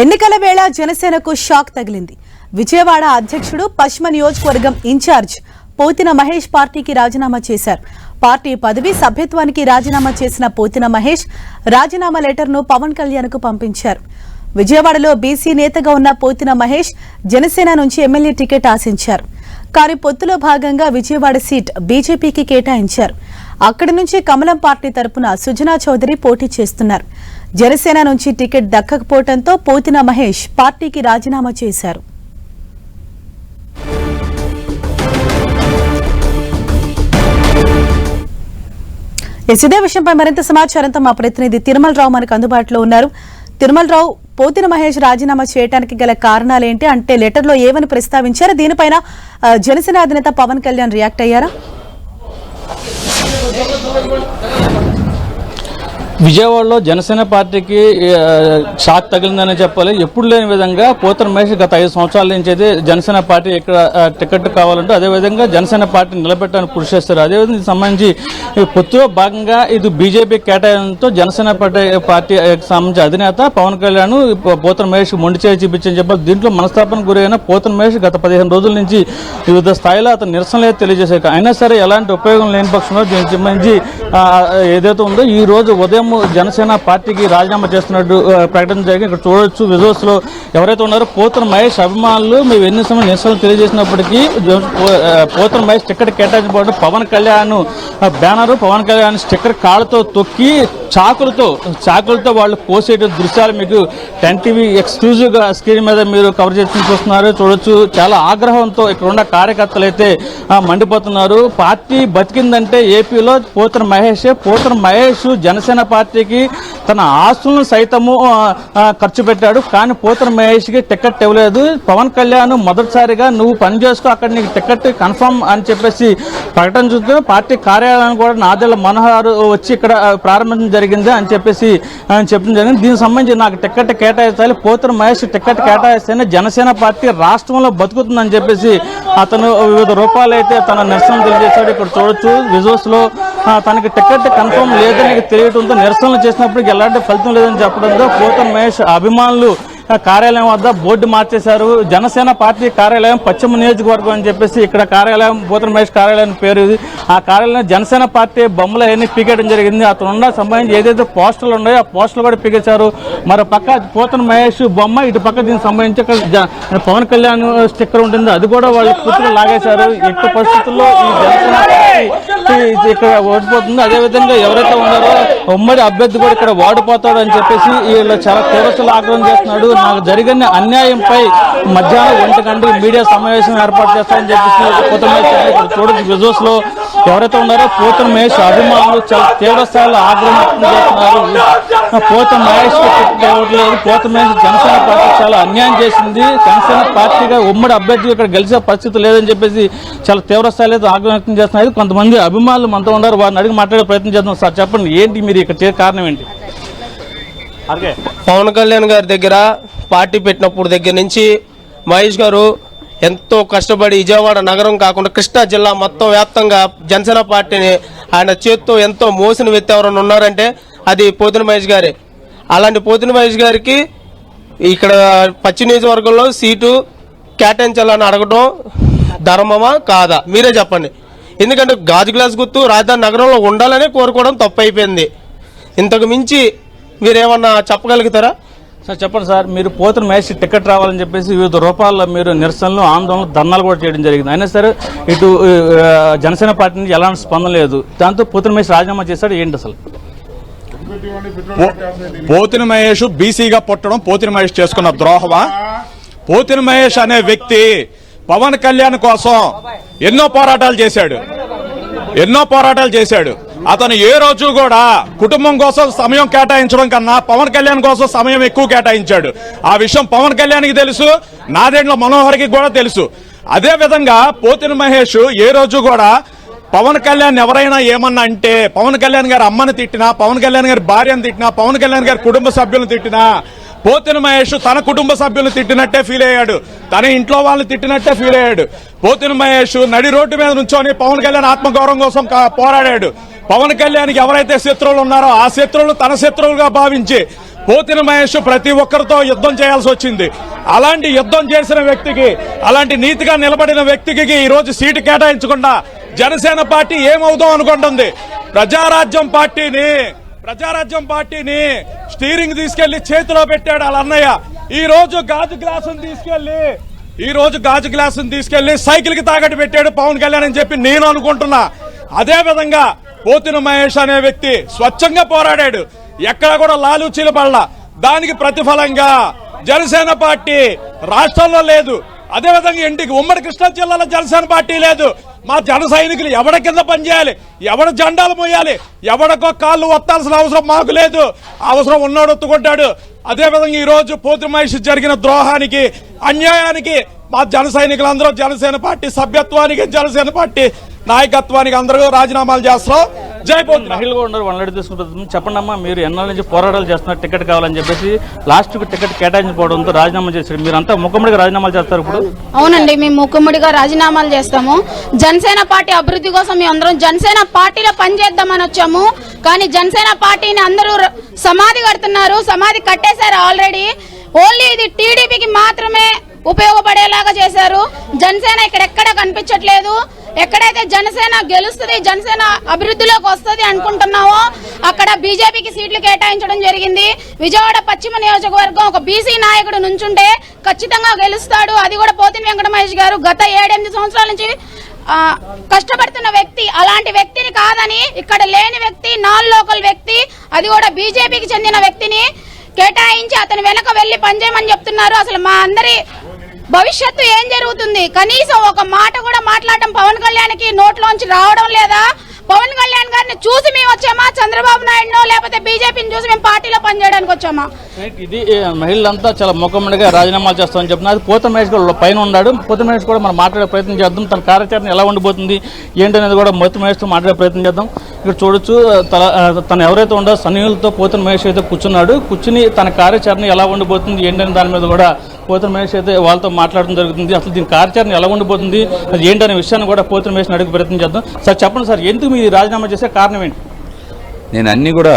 ఎన్నికల వేళ జనసేనకు షాక్ తగిలింది. విజయవాడ అధ్యక్షుడు పశ్చిమ నియోజకవర్గం ఇన్ఛార్జ్ పోతిన మహేష్ పార్టీకి రాజీనామా చేశారు. పార్టీ పదవి సభ్యత్వానికి రాజీనామా చేసిన పోతిన మహేష్ రాజీనామా లెటర్ను పవన్ కళ్యాణ్కు పంపించారు. విజయవాడలో బీసీ నేతగా ఉన్న పోతిన మహేష్ జనసేన నుంచి ఎమ్మెల్యే టికెట్ ఆశించారు. కానీ పొత్తులో భాగంగా విజయవాడ సీట్ బీజేపీకి కేటాయించారు. అక్కడి నుంచి కమలం పార్టీ తరపున సుజనా చౌదరి పోటీ చేస్తున్నారు. జనసేన నుంచి టికెట్ దక్కకపోవడంతో పోతిన మహేష్ పార్టీకి రాజీనామా చేశారు. ఇదే విషయంపై మరింత సమాచారంతో మా ప్రతినిధి తిరుమల రావు మనకు అందుబాటులో ఉన్నారు. తిరుమల రావు పోతిన మహేష్ రాజీనామా చేయడానికి గల కారణాలు ఏంటి అంటే లెటర్లో ఏమని ప్రస్తావించారు? దీనిపైన జనసేన అధినేత పవన్ కళ్యాణ్ రియాక్ట్ అయ్యారా? విజయవాడలో జనసేన పార్టీకి షాక్ తగిలిందని చెప్పాలి. ఎప్పుడు లేని విధంగా పోతన మహేష్ గత ఐదు సంవత్సరాల నుంచి అయితే జనసేన పార్టీ ఇక్కడ టికెట్ కావాలంటే అదేవిధంగా జనసేన పార్టీ నిలబెట్టడానికి కృషి చేస్తారు. అదేవిధంగా దీనికి సంబంధించి పొత్తులో భాగంగా ఇది బీజేపీ కేటాయంతో జనసేన పార్టీ పార్టీ సంబంధించి అధినేత పవన్ కళ్యాణ్ పోతన మహేష్ మొండి చేయి చూపించని చెప్పాలి. దీంట్లో మనస్తాపన గురైన పోతన మహేష్ గత పదిహేను రోజుల నుంచి వివిధ స్థాయిలో అతను నిరసనలు అయితే తెలియజేశారు. అయినా సరే ఎలాంటి ఉపయోగం లేని పక్షంలో దీనికి సంబంధించి ఏదైతే ఉందో ఈ రోజు ఉదయం జనసేన పార్టీకి రాజీనామా చేస్తున్నట్టు ప్రకటన జరిగింది. ఇక్కడ చూడొచ్చు విజువల్స్లో ఎవరైతే ఉన్నారో పోతన మహేష్ అభిమానులు మేము ఎన్ని సమయం నిరసనలు తెలియజేసినప్పటికీ పోతన మహేష్ టికెట్ కేటాయించబడి పవన్ కళ్యాణ్ బ్యానర్ పవన్ కళ్యాణ్ స్టిక్కర్ కాళ్ళతో తొక్కి చాకులతో చాకులతో వాళ్ళు కోసేట దృశ్యాలు మీకు టెన్ టీవీ ఎక్స్క్లూజివ్గా స్క్రీన్ మీద మీరు కవర్ చేసుకుని చూస్తున్నారు చూడొచ్చు. చాలా ఆగ్రహంతో ఇక్కడ ఉన్న కార్యకర్తలు అయితే మండిపోతున్నారు. పార్టీ బతికిందంటే ఏపీలో పోతన మహేష్ పోతన మహేష్ జనసేన పార్టీకి తన ఆస్తులను సైతము ఖర్చు పెట్టాడు. కానీ పోతన మహేష్కి టికెట్ ఇవ్వలేదు. పవన్ కళ్యాణ్ మొదటిసారిగా నువ్వు పని చేసుకో అక్కడ నీకు టికెట్ కన్ఫర్మ్ అని చెప్పేసి ప్రకటన చూస్తూ పార్టీ కార్యాలయాన్ని కూడా నాదెళ్ళ మనోహర్ వచ్చి ఇక్కడ ప్రారంభించడం జరిగింది అని చెప్పేసి చెప్పడం జరిగింది. దీనికి సంబంధించి నాకు టికెట్ కేటాయించాలి. పోతన మహేష్ టికెట్ కేటాయిస్తేనే జనసేన పార్టీ రాష్ట్రంలో బతుకుతుందని చెప్పేసి అతను వివిధ రూపాలు అయితే తన నిరసన తెలియజేశాడు. ఇక్కడ చూడొచ్చు విజువల్స్లో తనకి టికెట్ కన్ఫర్మ్ లేదని తెలియటంతో నిరసనలు చేసినప్పటికీ ఎలాంటి ఫలితం లేదని చెప్పడంతో పోతన మహేష్ అభిమానులు కార్యాలయం వద్ద బోర్డు మార్చేశారు. జనసేన పార్టీ కార్యాలయం పశ్చిమ నియోజకవర్గం అని చెప్పేసి ఇక్కడ కార్యాలయం పోతన మహేష్ కార్యాలయం పేరు. ఇది ఆ కార్యాలయం జనసేన పార్టీ బొమ్మలు అవన్నీ పీకేయడం జరిగింది. అతను ఉన్న సంబంధించి ఏదైతే పోస్టర్లు ఉన్నాయో ఆ పోస్టర్లు కూడా పీకేశారు. మరో పక్క పోతన మహేష్ బొమ్మ ఇటు పక్క దీనికి సంబంధించి పవన్ కళ్యాణ్ స్టిక్కర్ ఉంటుంది. అది కూడా వాళ్ళు కూతురు లాగేశారు. ఎట్టి పరిస్థితుల్లో ఈ జనసేన పార్టీ ఇక్కడ ఓడిపోతుంది. అదేవిధంగా ఎవరైతే ఉన్నారో ఉమ్మడి అభ్యర్థి కూడా ఇక్కడ ఓడిపోతాడు అని చెప్పేసి వీళ్ళు చాలా తీవ్రతలు ఆగ్రహం చేస్తున్నాడు. నాకు జరిగిన అన్యాయంపై మధ్యాహ్నం ఒంటి మీడియా సమావేశం ఏర్పాటు చేస్తామని చెప్పేసి పోతన మహేష్ ఇక్కడ చూడొచ్చు. విజువల్స్లో ఎవరైతే ఉన్నారో పోతన మహేష్ అభిమానులు చాలా తీవ్రస్థాయిలో ఆగ్రహం వ్యక్తం చేస్తున్నారు. పోతన మహేష్ లేదు టికెట్ ఇవ్వట్లేదు పోతన మహేష్ జనసేన పార్టీ చాలా అన్యాయం చేసింది. జనసేన పార్టీగా ఉమ్మడి అభ్యర్థి ఇక్కడ గెలిచే పరిస్థితి లేదని చెప్పేసి చాలా తీవ్రస్థాయిలో ఆగ్రహం వ్యక్తం చేస్తున్నారు. కొంతమంది అభిమానులు మనతో ఉన్నారు. వారిని అడిగి మాట్లాడే ప్రయత్నం చేస్తున్నారు సార్. చెప్పండి ఏంటి మీరు ఇక్కడ కారణం ఏంటి? పవన్ కళ్యాణ్ గారి దగ్గర పార్టీ పెట్టినప్పుడు దగ్గర నుంచి మహేష్ గారు ఎంతో కష్టపడి విజయవాడ నగరం కాకుండా కృష్ణా జిల్లా మొత్తం వ్యాప్తంగా జనసేన పార్టీని ఆయన చేత్తో ఎంతో మోసిన వ్యక్తి ఎవరైనా ఉన్నారంటే అది పోతిన మహేష్ గారే. అలాంటి పోతిన మహేష్ గారికి ఇక్కడ పశ్చిమ నియోజకవర్గంలో సీటు కేటాయించాలని అడగడం ధర్మమా కాదా? మీరే చెప్పండి. ఎందుకంటే గాజు గ్లాస్ గుర్తు రాజధాని నగరంలో ఉండాలనే కోరుకోవడం తప్పు అయిపోయింది ఇంతకు మించి మీరేమన్నా చెప్పగలుగుతారా? సార్ చెప్పండి సార్. మీరు పోతున్న మ్యాచ్ టికెట్ రావాలని చెప్పేసి వివిధ రూపాల్లో మీరు నిరసనలు ఆందోళనలు ధర్నాలు కూడా చేయడం జరిగింది. అయినా సరే ఇటు జనసేన పార్టీ నుంచి ఎలాంటి స్పందన లేదు. దాంతో పోతున్న మ్యాచ్ రాజీనామా చేశాడు ఏంటి అసలు? పోతిన మహేష్ బీసీగా పుట్టడం పోతిన మహేష్ చేసుకున్న ద్రోహమా? పోతిన మహేష్ అనే వ్యక్తి పవన్ కళ్యాణ్ కోసం ఎన్నో పోరాటాలు చేశాడు. ఎన్నో పోరాటాలు చేశాడు. అతను ఏ రోజు కూడా కుటుంబం కోసం సమయం కేటాయించడం కన్నా పవన్ కళ్యాణ్ కోసం సమయం ఎక్కువ కేటాయించాడు. ఆ విషయం పవన్ కళ్యాణ్కి తెలుసు నాదేండ్ల మనోహర్కి కూడా తెలుసు. అదే విధంగా పోతిన మహేష్ ఏ రోజు కూడా పవన్ కళ్యాణ్ ఎవరైనా ఏమన్నా అంటే పవన్ కళ్యాణ్ గారి అమ్మని తిట్టినా పవన్ కళ్యాణ్ గారి భార్యను తిట్టినా పవన్ కళ్యాణ్ గారి కుటుంబ సభ్యులను తిట్టినా పోతిన మహేష్ తన కుటుంబ సభ్యులను తిట్టినట్టే ఫీల్ అయ్యాడు. తన ఇంట్లో వాళ్ళని తిట్టినట్టే ఫీల్ అయ్యాడు. పోతిన మహేష్ నడి రోడ్డు మీద నుంచొని పవన్ కళ్యాణ్ ఆత్మగౌరవం కోసం పోరాడాడు. పవన్ కళ్యాణ్కి ఎవరైతే శత్రువులు ఉన్నారో ఆ శత్రువులు తన శత్రువులుగా భావించి పోతిన మహేష్ ప్రతి ఒక్కరితో యుద్ధం చేయాల్సి వచ్చింది. అలాంటి యుద్ధం చేసిన వ్యక్తికి అలాంటి నీతిగా నిలబడిన వ్యక్తికి ఈ రోజు సీటు కేటాయించకుండా జనసేన పార్టీ ఏమవుదాం అనుకుంటుంది. ప్రజారాజ్యం పార్టీని ప్రజారాజ్యం పార్టీని స్టీరింగ్ తీసుకెళ్ళి చేతిలో పెట్టాడు వాళ్ళ అన్నయ్య. ఈ రోజు గాజు గ్లాసును తీసుకెళ్ళి ఈ రోజు గాజు గ్లాసును తీసుకెళ్ళి సైకిల్కి తాకట్టు పెట్టాడు పవన్ కళ్యాణ్ అని చెప్పి నేను అనుకుంటున్నా. అదే విధంగా పోతిన మహేష్ అనే వ్యక్తి స్వచ్ఛంగా పోరాడాడు. ఎక్కడ కూడా లాలూచీలు పడలా దానికి ప్రతిఫలంగా జనసేన పార్టీ రాష్ట్రంలో లేదు. అదేవిధంగా ఇంటికి ఉమ్మడి కృష్ణా జిల్లాలో జనసేన పార్టీ లేదు. మా జన సైనికులు ఎవడ కింద పనిచేయాలి? ఎవడ జెండాలు మోయాలి? ఎవడకో కాళ్ళు వత్తాల్సిన అవసరం మాకు లేదు. అవసరం ఉన్నాడు ఒత్తుకుంటాడు. అదేవిధంగా ఈరోజు పోతి పోతు మహేష్ జరిగిన ద్రోహానికి అన్యాయానికి మా జన సైనికులందరూ జనసేన పార్టీ సభ్యత్వానికి జనసేన పార్టీ నాయకత్వానికి అందరూ రాజీనామాలు చేస్తున్నాం జై పోతు మహిళలు కూడా ఉన్నారు వాళ్ళని తీసుకుంటుంది. చెప్పండి అమ్మా మీరు ఎన్నాళ్ళ నుంచి పోరాటాలు చేస్తున్నారు టికెట్ కావాలని చెప్పేసి లాస్ట్కు టికెట్ కేటాయించకపోవడంతో రాజీనామా చేశారు. మీరంతా ముఖముడిగా రాజీనామాలు చేస్తారు ఇప్పుడు? అవునండి మేము ముక్కుమ్మడిగా రాజీనామాలు చేస్తాము. జనసేన పార్టీ అభివృద్ధి కోసం మేము అందరం జనసేన పార్టీలో పనిచేద్దామని వచ్చాము. కానీ జనసేన పార్టీని అందరూ సమాధి కడుతున్నారు సమాధి కట్టేశారు ఆల్రెడీ. ఓన్లీ ఇది టీడీపీకి మాత్రమే ఉపయోగపడేలాగా చేశారు. జనసేన ఇక్కడెక్కడ కనిపించట్లేదు. ఎక్కడైతే జనసేన గెలుస్తుంది జనసేన అభివృద్ధిలోకి వస్తుంది అనుకుంటున్నామో అక్కడ బీజేపీకి సీట్లు కేటాయించడం జరిగింది. విజయవాడ పశ్చిమ నియోజకవర్గం ఒక బీసీ నాయకుడు నుంచుంటే ఖచ్చితంగా గెలుస్తాడు. అది కూడా పోతిని వెంకటమహేష్ గారు గత ఏడెనిమిది సంవత్సరాల నుంచి కష్టపడుతున్న వ్యక్తి. అలాంటి వ్యక్తిని కాదని ఇక్కడ లేని వ్యక్తి నాన్ లోకల్ వ్యక్తి అది కూడా బీజేపీకి చెందిన వ్యక్తిని కేటాయించి అతని వెనక వెళ్ళి పనిచేయమని చెప్తున్నారు. అసలు మా అందరి భవిష్యత్తు ఏం జరుగుతుంది? కనీసం ఒక మాట కూడా మాట్లాడటం పవన్ కళ్యాణ్కి నోట్లోంచి రావడం లేదా? పవన్ కళ్యాణ్ గారిని చూసి మేము వచ్చామా? చంద్రబాబు నాయుడునో లేకపోతే బీజేపీని చూసి మేము పార్టీలో పనిచేయడానికి వచ్చామా? ఇది మహిళలంతా చాలా ముఖముడిగా రాజీనామాలు చేస్తామని చెప్తున్నారు. పోత మహేష్ కూడా పైన ఉన్నాడు. పోత మహేష్ కూడా మనం మాట్లాడే ప్రయత్నం చేద్దాం. తన కార్యాచరణ ఎలా ఉండిపోతుంది ఏంటనేది కూడా మొత్తం మహేష్తో మాట్లాడే ప్రయత్నం చేద్దాం. ఇక్కడ చూడొచ్చు తల తను ఎవరైతే ఉండో సన్నిహితులతో పోతన మహేష్ అయితే కూర్చున్నాడు. కూర్చుని తన కార్యాచరణ ఎలా ఉండిపోతుంది ఏంటనే దాని మీద కూడా పోతన మహేష్ అయితే వాళ్ళతో మాట్లాడడం జరుగుతుంది. అసలు దీని కార్యాచరణ ఎలా ఉండిపోతుంది అది ఏంటనే విషయాన్ని కూడా పోతన మహేష్ని అడిగి ప్రయత్నం చేద్దాం. సార్ చెప్పండి సార్ ఎందుకు మీరు రాజీనామా చేసే కారణం ఏంటి? నేను అన్ని కూడా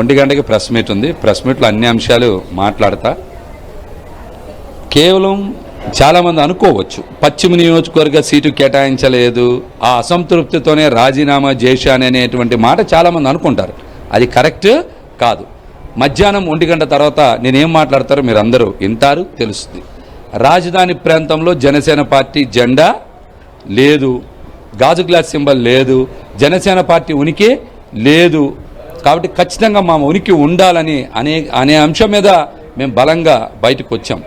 ఒంటి గంటకి ప్రెస్ మీట్ ఉంది. ప్రెస్ మీట్లో అన్ని అంశాలు మాట్లాడతా. కేవలం చాలామంది అనుకోవచ్చు పశ్చిమ నియోజకవర్గ సీటు కేటాయించలేదు ఆ అసంతృప్తితోనే రాజీనామా చేశాను అనేటువంటి మాట చాలామంది అనుకుంటారు. అది కరెక్ట్ కాదు. మధ్యాహ్నం ఒంటి గంట తర్వాత నేనేం మాట్లాడతారో మీరు అందరూ వింటారు తెలుస్తుంది. రాజధాని ప్రాంతంలో జనసేన పార్టీ జెండా లేదు. గాజు గ్లాస్ సింబల్ లేదు. జనసేన పార్టీ ఉనికి లేదు. కాబట్టి ఖచ్చితంగా మా ఉనికి ఉండాలని అనే అనే అంశం మీద మేము బలంగా బయటకు వచ్చాం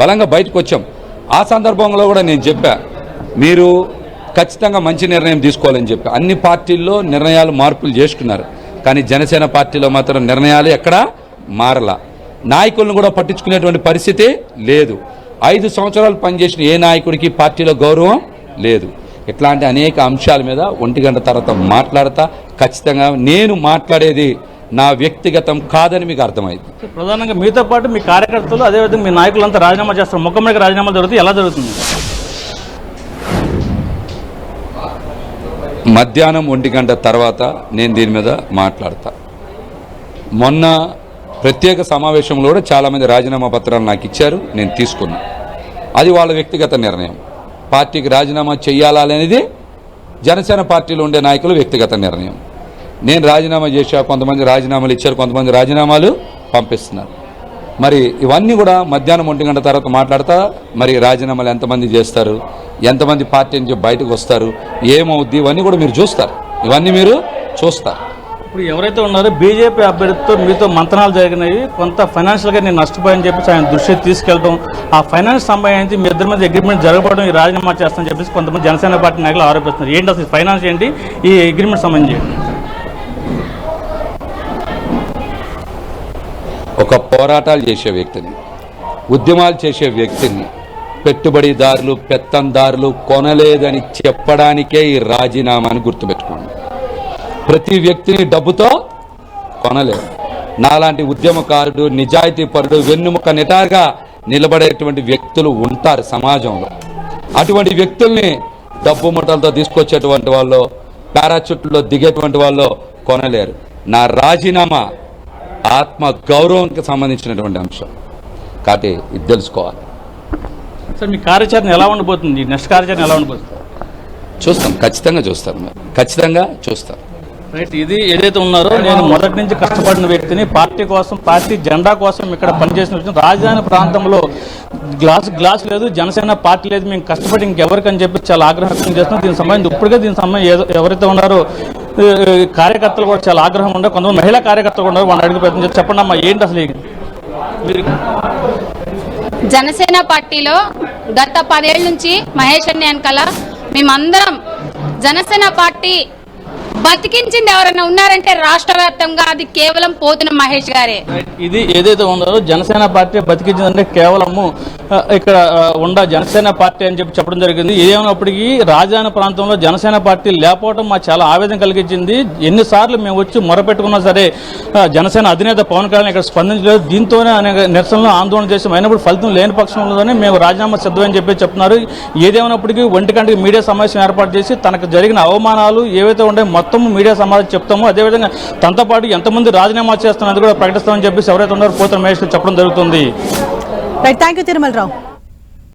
బలంగా బయటకు వచ్చాం ఆ సందర్భంలో కూడా నేను చెప్పా మీరు ఖచ్చితంగా మంచి నిర్ణయం తీసుకోవాలని చెప్పి. అన్ని పార్టీల్లో నిర్ణయాలు మార్పులు చేసుకున్నారు. కానీ జనసేన పార్టీలో మాత్రం నిర్ణయాలు ఎక్కడ మారలా. నాయకులను కూడా పట్టించుకునేటువంటి పరిస్థితి లేదు. ఐదు సంవత్సరాలు పనిచేసిన ఏ నాయకుడికి పార్టీలో గౌరవం లేదు. ఇట్లాంటి అనేక అంశాల మీద ఒంటి గంట తర్వాత మాట్లాడతా. ఖచ్చితంగా నేను మాట్లాడేది నా వ్యక్తిగతం కాదని మీకు అర్థమైంది. ప్రధానంగా మీతో పాటు మీ కార్యకర్తలు అదేవిధంగా మీ నాయకులంతా రాజీనామా చేస్తారు. మీద రాజీనామా జరుగుతుంది. ఎలా జరుగుతుంది? మధ్యాహ్నం ఒంటి గంట తర్వాత నేను దీని మీద మాట్లాడతా. మొన్న ప్రత్యేక సమావేశంలో కూడా చాలామంది రాజీనామా పత్రాలు నాకు ఇచ్చారు నేను తీసుకున్నా. అది వాళ్ళ వ్యక్తిగత నిర్ణయం. పార్టీకి రాజీనామా చేయాలా అనేది జనసేన పార్టీలో ఉండే నాయకులు వ్యక్తిగత నిర్ణయం. నేను రాజీనామా చేశా కొంతమంది రాజీనామాలు ఇచ్చారు కొంతమంది రాజీనామాలు పంపిస్తున్నారు. మరి ఇవన్నీ కూడా మధ్యాహ్నం ఒంటి గంట తర్వాత మాట్లాడతా మరి రాజీనామాలు ఎంతమంది చేస్తారు? ఎంతమంది పార్టీ నుంచి బయటకు వస్తారు ఏమవుద్ది ఇవన్నీ కూడా మీరు చూస్తారు. ఇవన్నీ మీరు చూస్తారు. ఇప్పుడు ఎవరైతే ఉన్నారో బీజేపీ అభ్యర్థితో మీతో మంతనాలు జరిగినాయి కొంత ఫైనాన్షియల్గా నేను నష్టపోయని చెప్పేసి ఆయన దృష్టికి తీసుకెళ్ళడం ఆ ఫైనాన్స్ సంబంధించి మీ ఇద్దరి మీద అగ్రిమెంట్ జరగడం ఈ రాజీనామా చేస్తామని చెప్పేసి కొంతమంది జనసేన పార్టీ నాయకులు ఆరోపిస్తున్నారు. ఏంటి అసలు ఫైనాన్స్ ఏంటి? ఈ అగ్రిమెంట్ సంబంధించి. ఒక పోరాటాలు చేసే వ్యక్తిని ఉద్యమాలు చేసే వ్యక్తిని పెట్టుబడిదారులు పెత్తందారులు కొనలేదని చెప్పడానికే ఈ రాజీనామాని గుర్తుపెట్టుకోండి. ప్రతి వ్యక్తిని డబ్బుతో కొనలేరు. నాలాంటి ఉద్యమకారుడు నిజాయితీపరుడు వెన్నుముక నిటారుగా నిలబడేటువంటి వ్యక్తులు ఉంటారు సమాజంలో. అటువంటి వ్యక్తుల్ని డబ్బు ముఠలతో తీసుకొచ్చేటువంటి వాళ్ళు పారాచుట్లో దిగేటువంటి వాళ్ళు కొనలేరు. నా రాజీనామా ఆత్మ గౌరవంకి సంబంధించినటువంటి అంశం. కాబట్టి ఇది తెలుసుకోవాలి. సార్ మీ కార్యాచరణ ఎలా ఉండబోతుంది? నెక్స్ట్ కార్యాచరణ ఎలా ఉండబోతుంది? చూస్తాం ఖచ్చితంగా చూస్తాం. ఖచ్చితంగా చూస్తాం. రైట్ ఇది ఏదైతే ఉన్నారో నేను మొదటి నుంచి కష్టపడిన వ్యక్తిని పార్టీ కోసం పార్టీ జెండా కోసం ఇక్కడ పనిచేసిన వ్యక్తిని రాజధాని ప్రాంతంలో గ్లాస్ గ్లాస్ లేదు జనసేన పార్టీ లేదు మేము కష్టపడి ఇంకెవరికి అని చెప్పి చాలా ఆగ్రహం వ్యక్తం చేస్తున్నాం. దీనికి సంబంధించి ఇప్పటికే దీనికి సంబంధించి ఎవరైతే ఉన్నారో కార్యకర్తలు కూడా చాలా ఆగ్రహం ఉండవు కొంతమంది మహిళా కార్యకర్తలు కూడా ఉన్నారు వాళ్ళని అడిగి ప్రయత్నం చెప్పండి అమ్మా ఏంటి అసలు మీరు జనసేన పార్టీలో గత పదేళ్ళ నుంచి మహేష్ అన్న వెనకాల మేమందరం జనసేన పార్టీ బతికించింది ఎవరైనా ఉన్నారంటే రాష్ట్ర వ్యాప్తంగా అది కేవలం పోతున్న మహేష్ గారే. ఇది ఏదైతే ఉందో జనసేన పార్టీ బతికించిందంటే కేవలము ఇక్కడ ఉండ జనసేన పార్టీ అని చెప్పి చెప్పడం జరిగింది. ఏమైనప్పటికీ రాజధాని ప్రాంతంలో జనసేన పార్టీ లేకపోవడం మాకు చాలా ఆవేదన కలిగించింది. ఎన్నిసార్లు మేము వచ్చి మొరపెట్టుకున్నా సరే జనసేన అధినేత పవన్ కళ్యాణ్ ఇక్కడ స్పందించలేదు. దీంతోనే అనేక నిరసనలు ఆందోళన చేసి అయినప్పుడు ఫలితం లేని పక్షంలోనే మేము రాజీనామా సిద్ధమని చెప్పి చెప్తున్నారు. ఏదేమైనప్పటికీ ఒంటి గంటకి మీడియా సమావేశం ఏర్పాటు చేసి తనకు జరిగిన అవమానాలు ఏవైతే ఉన్నాయో మొత్తం మీడియా సమావేశం చెప్తామో అదేవిధంగా తనతో పాటు ఎంతమంది రాజీనామా చేస్తున్నది కూడా ప్రకటిస్తామని చెప్పేసి ఎవరైతే ఉన్నారో పోతన మహేష్ చెప్పడం జరుగుతుంది. Right thank you Tirumalarao